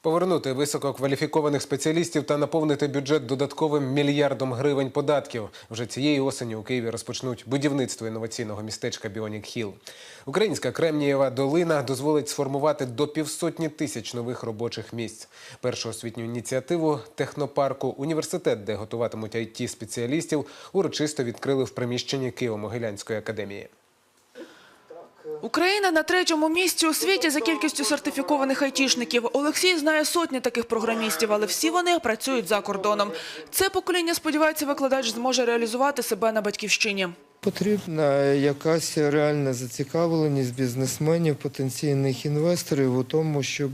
Повернути висококваліфікованих спеціалістів та наповнити бюджет додатковим мільярдом гривень податків. Вже цієї осені у Києві розпочнуть будівництво інноваційного містечка Біонік Хіл. Українська Кремнієва долина дозволить сформувати до півсотні тисяч нових робочих місць. Першу освітню ініціативу технопарку університет, де готуватимуть it спеціалістів, урочисто відкрили в приміщенні Києво-Могилянської академії. Україна на третьому місці у світі за кількістю сертифікованих айтішників. Олексій знає сотні таких програмістів, але всі вони працюють за кордоном. Це покоління, сподівається, викладач зможе реалізувати себе на батьківщині. Потрібна якась реальна зацікавленість бізнесменів, потенційних інвесторів у тому, щоб,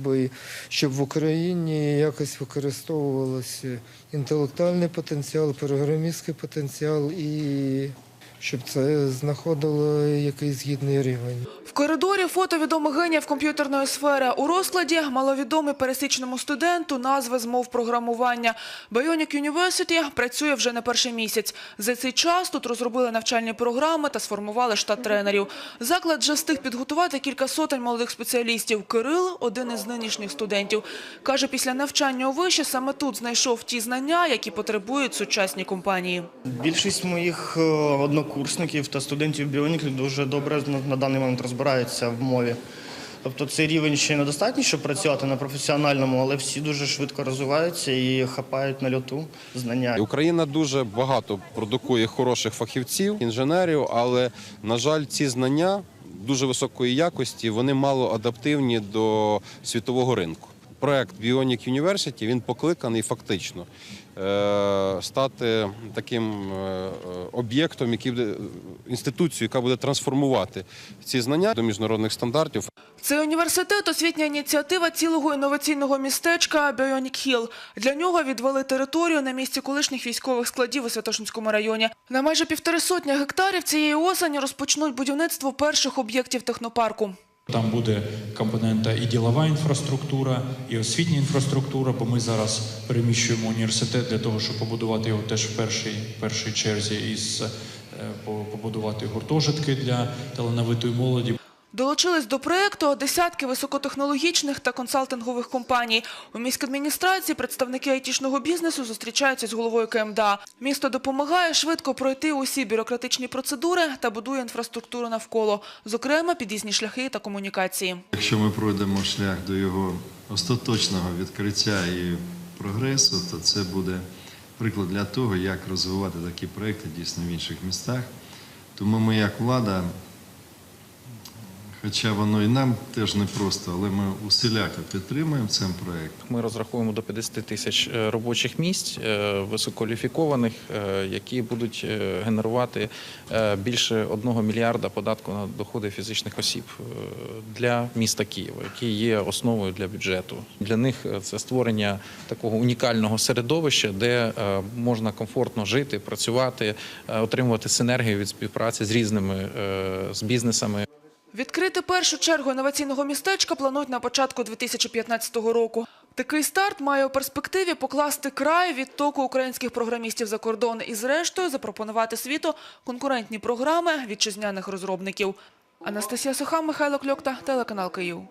щоб в Україні якось використовувався інтелектуальний потенціал, програмістський потенціал і щоб це знаходило якийсь гідний рівень. В коридорі фото відомих геніїв комп'ютерної сфери. У розкладі маловідомий пересічному студенту назви змов програмування. Bionic University працює вже не перший місяць. За цей час тут розробили навчальні програми та сформували штат тренерів. Заклад вже встиг підготувати кілька сотень молодих спеціалістів. Кирил – один із нинішніх студентів. Каже, після навчання у виші саме тут знайшов ті знання, які потребують сучасні компанії. Більшість моїх е, однокурсників та студентів біоніки дуже добре на даний момент розбираються в мові. Тобто цей рівень ще недостатній, щоб працювати на професіональному, але всі дуже швидко розвиваються і хапають на льоту знання. Україна дуже багато продукує хороших фахівців, інженерів, але на жаль, ці знання дуже високої якості, вони мало адаптивні до світового ринку. Проект Bionic University він покликаний фактично е, стати таким е, об'єктом, який буде інституцією, яка буде трансформувати ці знання до міжнародних стандартів. Цей університет – освітня ініціатива цілого інноваційного містечка Bionic Hill. Для нього відвели територію на місці колишніх військових складів у Святошинському районі. На майже півтори сотні гектарів цієї осені розпочнуть будівництво перших об'єктів технопарку. Там буде компонента і ділова інфраструктура, і освітня інфраструктура, бо ми зараз переміщуємо університет для того, щоб побудувати його теж в першій, першій черзі із е, побудувати гуртожитки для талановитої молоді. Долучились до проєкту десятки високотехнологічних та консалтингових компаній. У міськадміністрації представники айтішного бізнесу зустрічаються з головою КМДА. Місто допомагає швидко пройти усі бюрократичні процедури та будує інфраструктуру навколо, зокрема під'їзні шляхи та комунікації. Якщо ми пройдемо шлях до його остаточного відкриття і прогресу, то це буде приклад для того, як розвивати такі проекти дійсно в інших містах. Тому ми, як влада, хоча воно і нам теж непросто, але ми усіляко підтримуємо цей проект. Ми розраховуємо до 50 тисяч е, робочих місць е, висококваліфікованих, е, які будуть генерувати більше 1 мільярда податку на доходи фізичних осіб для міста Києва, який є основою для бюджету. Для них це створення такого унікального середовища, де можна комфортно жити, працювати, отримувати синергію від співпраці з різними з бізнесами. Відкрити першу чергу інноваційного містечка планують на початку 2015 року. Такий старт має у перспективі покласти край відтоку українських програмістів за кордон і, зрештою, запропонувати світу конкурентні програми вітчизняних розробників. Анастасія Соха, Михайло Кльокта, телеканал Київ.